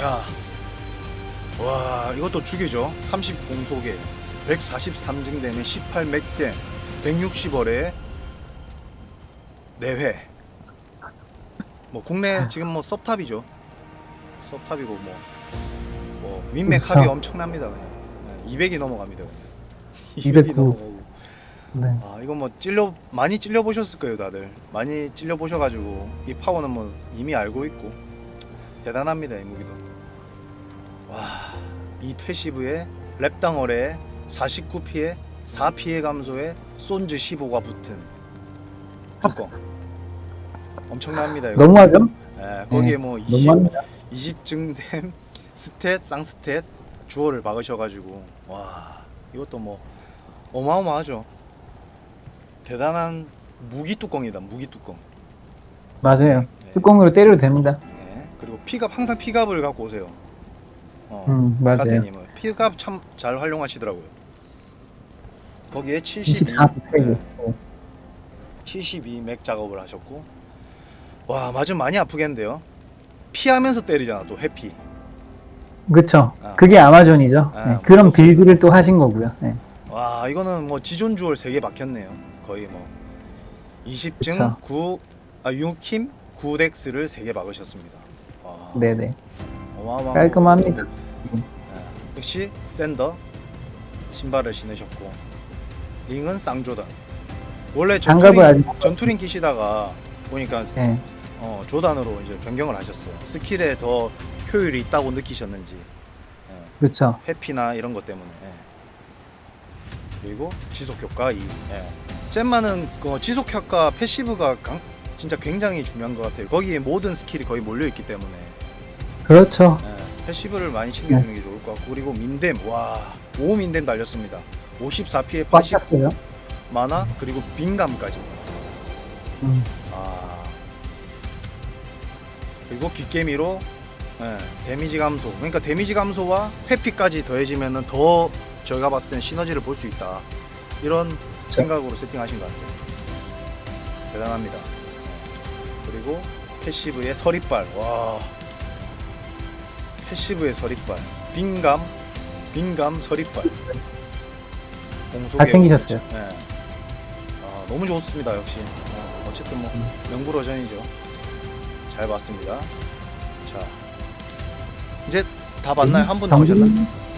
자, 와 이것도 죽이죠. 30 공속에 143증대는 18 맥댐 160월에 4회. 뭐 국내 지금 뭐 섭탑이죠. 섭탑이고 뭐, 뭐 민맥 그쵸. 합이 엄청납니다. 그냥. 네, 200이 넘어갑니다. 그냥. 209. 넘어가고. 네. 아 이거 뭐 찔려 많이 찔려 보셨을 거예요 다들 많이 찔려 보셔가지고 이 파워는 뭐 이미 알고 있고 대단합니다 이 무기도 와이 패시브에 랩당월에 49피해 4피해 감소에 손즈 15가 붙은 뚜껑 엄청납니다 이거 너무하죠? 예, 거기에 네, 뭐 20, 너무합니다. 20증댐 스탯 쌍스탯 주어를 박으셔가지고 와 이것도 뭐 어마어마하죠 대단한 무기 뚜껑이다 무기 뚜껑 맞아요. 네. 뚜껑으로 때려도 됩니다. 네. 그리고 픽업 항상 픽업을 갖고 오세요 어, 음, 맞아요. 카테님은 픽업 참 잘 활용하시더라고요 거기에 72 24 팩이. 네, 72맥 작업을 하셨고 와 맞으면 많이 아프겠는데요 피하면서 때리잖아 또 회피 그렇죠. 아. 그게 아마존이죠. 아, 네, 그런 빌드를 또 하신 거고요. 네. 와 이거는 뭐 지존 주얼 3개 박혔네요 거의 뭐 20증 그쵸. 9, 아 6힘 9덱스를 3개 박으셨습니다 와, 네네. 어마어마한 깔끔합니다. 네. 역시 샌더 신발을 신으셨고 링은 쌍조단 원래 장갑을 전투링, 아직- 전투링 끼시다가 보니까 네. 어, 조단으로 이제 변경을 하셨어요 스킬에 더 효율이 있다고 느끼셨는지 예. 그렇죠. 회피나 이런 것 때문에 예. 그리고 지속 효과 2 예. 잼마는 그 지속 효과 패시브가 강- 진짜 굉장히 중요한 것 같아요 거기에 모든 스킬이 거의 몰려 있기 때문에 그렇죠. 예. 패시브를 많이 챙겨주는 게 좋을 것 같고 그리고 민댐 와 5민댐 달렸습니다. 54피에 꽉80 찼어요. 만화 그리고 빈감까지. 음, 아. 그리고 귓개미로 예, 데미지 감소. 그러니까 데미지 감소와 회피까지 더해지면은 더 저희가 봤을 땐 시너지를 볼 수 있다. 이런 생각으로 세팅하신 것 같아요. 대단합니다. 예. 그리고 패시브의 서리빨. 와 패시브의 서리빨 빈감 빈감 서리빨 공속의 다 챙기셨어요. 예. 아, 너무 좋습니다 역시 어, 어쨌든 뭐 음. 명불허전이죠 잘 봤습니다 자 이제 다 봤나요? 한분 남으셨나?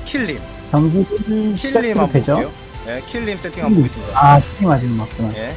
킬림 경기 킬림 시작해도 한번 되죠? 볼게요 네 킬림 세팅 한번 보겠습니다 아, 팀 아직 맞구나. 예